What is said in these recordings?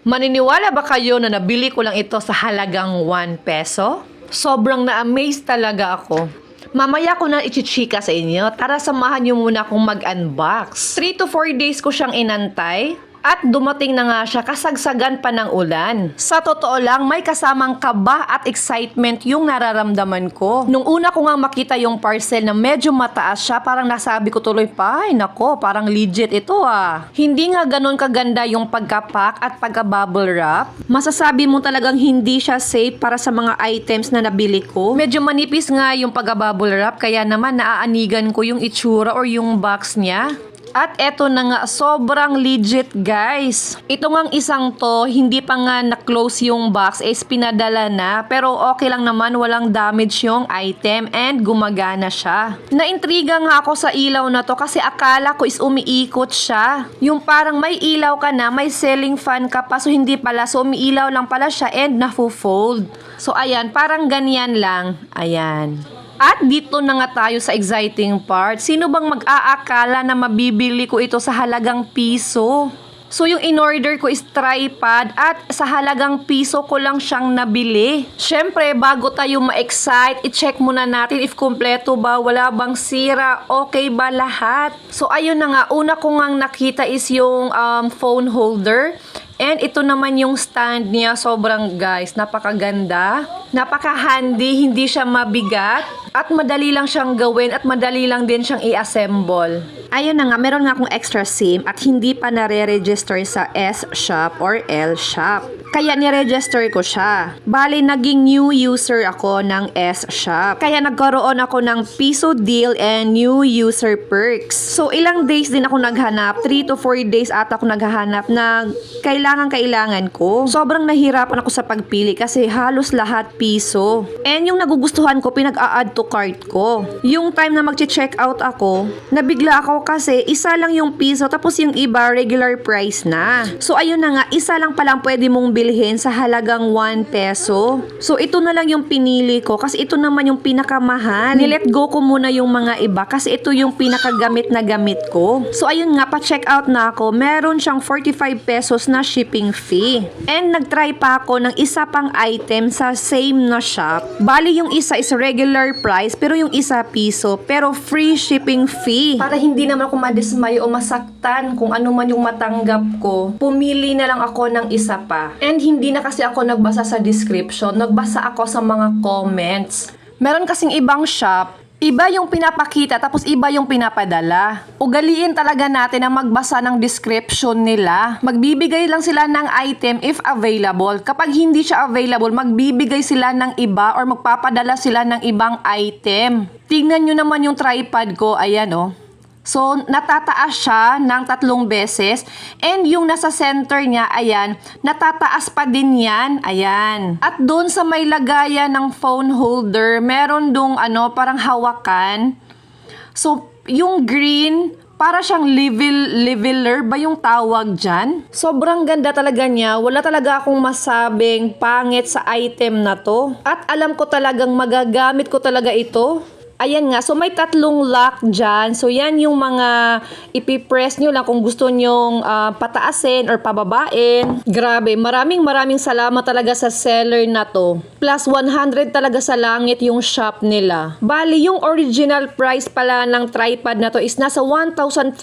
Maniniwala ba kayo na nabili ko lang ito sa halagang 1 peso? Sobrang na-amaze talaga ako. Mamaya ko na ichichika sa inyo. Tara samahan niyo muna akong mag-unbox. 3 to 4 days ko siyang inantay. At dumating na nga siya kasagsagan pa ng ulan. Sa totoo lang, may kasamang kaba at excitement yung nararamdaman ko. Nung una ko nga makita yung parcel na medyo mataas siya, parang nasabi ko tuloy pa, ay nako, parang legit ito ah. Hindi nga ganun kaganda yung pagkapak at pagka-bubble wrap. Masasabi mo talagang hindi siya safe para sa mga items na nabili ko. Medyo manipis nga yung pagka-bubble wrap, kaya naman naaanigan ko yung itsura or yung box niya. At eto na nga, sobrang legit guys. Ito ngang isang to, hindi pa nga na-close yung box, is pinadala na. Pero okay lang naman, walang damage yung item and gumagana siya. Naintriga nga ako sa ilaw na to kasi akala ko is umiikot siya. Yung parang may ilaw ka na, may ceiling fan ka pa, so hindi pala. So umiilaw lang pala siya and nafu-fold. So ayan, parang ganyan lang. Ayan. At dito na nga tayo sa exciting part. Sino bang mag-aakala na mabibili ko ito sa halagang piso? So yung in-order ko is tripod at sa halagang piso ko lang siyang nabili. Syempre, bago tayo ma-excite, i-check muna natin if kumpleto ba, wala bang sira, okay ba lahat. So ayun na nga, una ko ngang nakita is yung um, phone holder. And ito naman yung stand niya, sobrang guys, napakaganda. Napaka-handy, hindi siya mabigat. At madali lang siyang gawin at madali lang din siyang i-assemble. Ayun na nga, meron nga akong extra SIM at hindi pa nare-register sa S Shop or L Shop. Kaya ni-register ko siya. Bali, naging new user ako ng S Shop. Kaya nagkaroon ako ng piso deal and new user perks. So, ilang days din ako naghanap. 3 to 4 days ata ako naghahanap na kailangan-kailangan ko. Sobrang nahirapan ako sa pagpili kasi halos lahat piso. And yung nagugustuhan ko, pinag-a-add to cart ko. Yung time na mag-check out ako, nabigla ako kasi isa lang yung piso tapos yung iba regular price na. So ayun na nga, isa lang palang pwede mong bilhin sa halagang 1 peso. So ito na lang yung pinili ko kasi ito naman yung pinakamahal. Nilet go ko muna yung mga iba kasi ito yung pinakagamit na gamit ko. So ayun nga, pa-check out na ako. Meron siyang 45 pesos na shipping fee. And nag-try pa ako ng isa pang item sa same na shop. Bali yung isa is regular price pero yung isa piso pero free shipping fee. Para hindi naman ako madismay o masaktan kung ano man yung matanggap ko, pumili na lang ako ng isa pa. And hindi na kasi ako nagbasa sa description, nagbasa ako sa mga comments. Meron kasing ibang shop Iba yung pinapakita tapos iba yung pinapadala. Ugaliin talaga natin ang magbasa ng description nila. Magbibigay lang sila ng item if available. Kapag hindi siya available, magbibigay sila ng iba or magpapadala sila ng ibang item. Tingnan nyo naman yung tripod ko. Ayan oh. So, natataas siya ng tatlong beses. And yung nasa center niya, ayan, natataas pa din yan. Ayan. At doon sa may lagayan ng phone holder, meron dong ano, parang hawakan. So, yung green, para siyang level, leveler ba yung tawag dyan? Sobrang ganda talaga niya. Wala talaga akong masabing pangit sa item na to. At alam ko talagang magagamit ko talaga ito. Ayan nga, so may tatlong lock dyan. So yan yung mga ipipress nyo lang kung gusto nyong ah, pataasin or pababain. Grabe, maraming maraming salamat talaga sa seller na to. Plus 100 talaga sa langit yung shop nila. Bali, yung original price pala ng tripod na to is nasa 1,300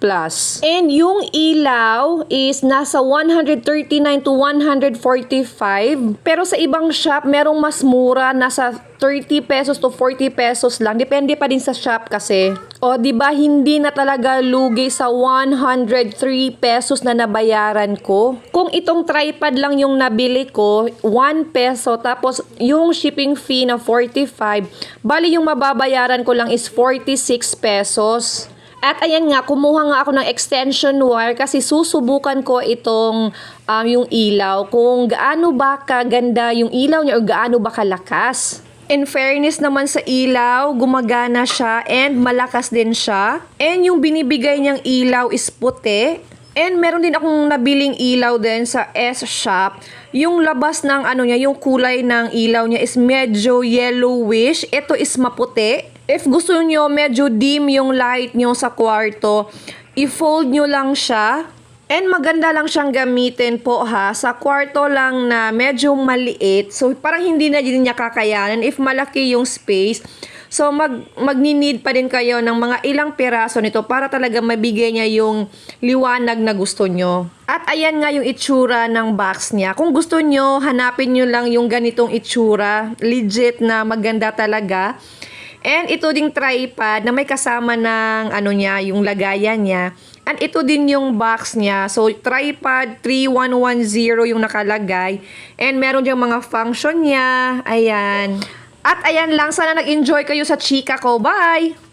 plus. And yung ilaw is nasa 139 to 145. Pero sa ibang shop, merong mas mura, nasa 30 pesos to 40 pesos lang. Depende pa din sa shop kasi. O, di ba hindi na talaga lugi sa 103 pesos na nabayaran ko? Kung itong tripod lang yung nabili ko, 1 peso, tapos yung shipping fee na 45, bali yung mababayaran ko lang is 46 pesos. At ayan nga, kumuha nga ako ng extension wire kasi susubukan ko itong um, yung ilaw kung gaano ba kaganda yung ilaw niya o gaano ba kalakas. In fairness naman sa ilaw, gumagana siya and malakas din siya. And yung binibigay niyang ilaw is puti. And meron din akong nabiling ilaw din sa S Shop. Yung labas ng ano niya, yung kulay ng ilaw niya is medyo yellowish. Ito is maputi. If gusto niyo medyo dim yung light niyo sa kwarto, i-fold niyo lang siya And maganda lang siyang gamitin po ha, sa kwarto lang na medyo maliit. So parang hindi na din niya kakayanan if malaki yung space. So mag magni-need pa din kayo ng mga ilang piraso nito para talaga mabigay niya yung liwanag na gusto nyo. At ayan nga yung itsura ng box niya. Kung gusto nyo, hanapin nyo lang yung ganitong itsura. Legit na maganda talaga. And ito ding tripod na may kasama ng ano niya, yung lagayan niya. And ito din yung box niya. So, tripod 3110 yung nakalagay. And meron diyang mga function niya. Ayan. At ayan lang, sana nag-enjoy kayo sa chika ko. Bye!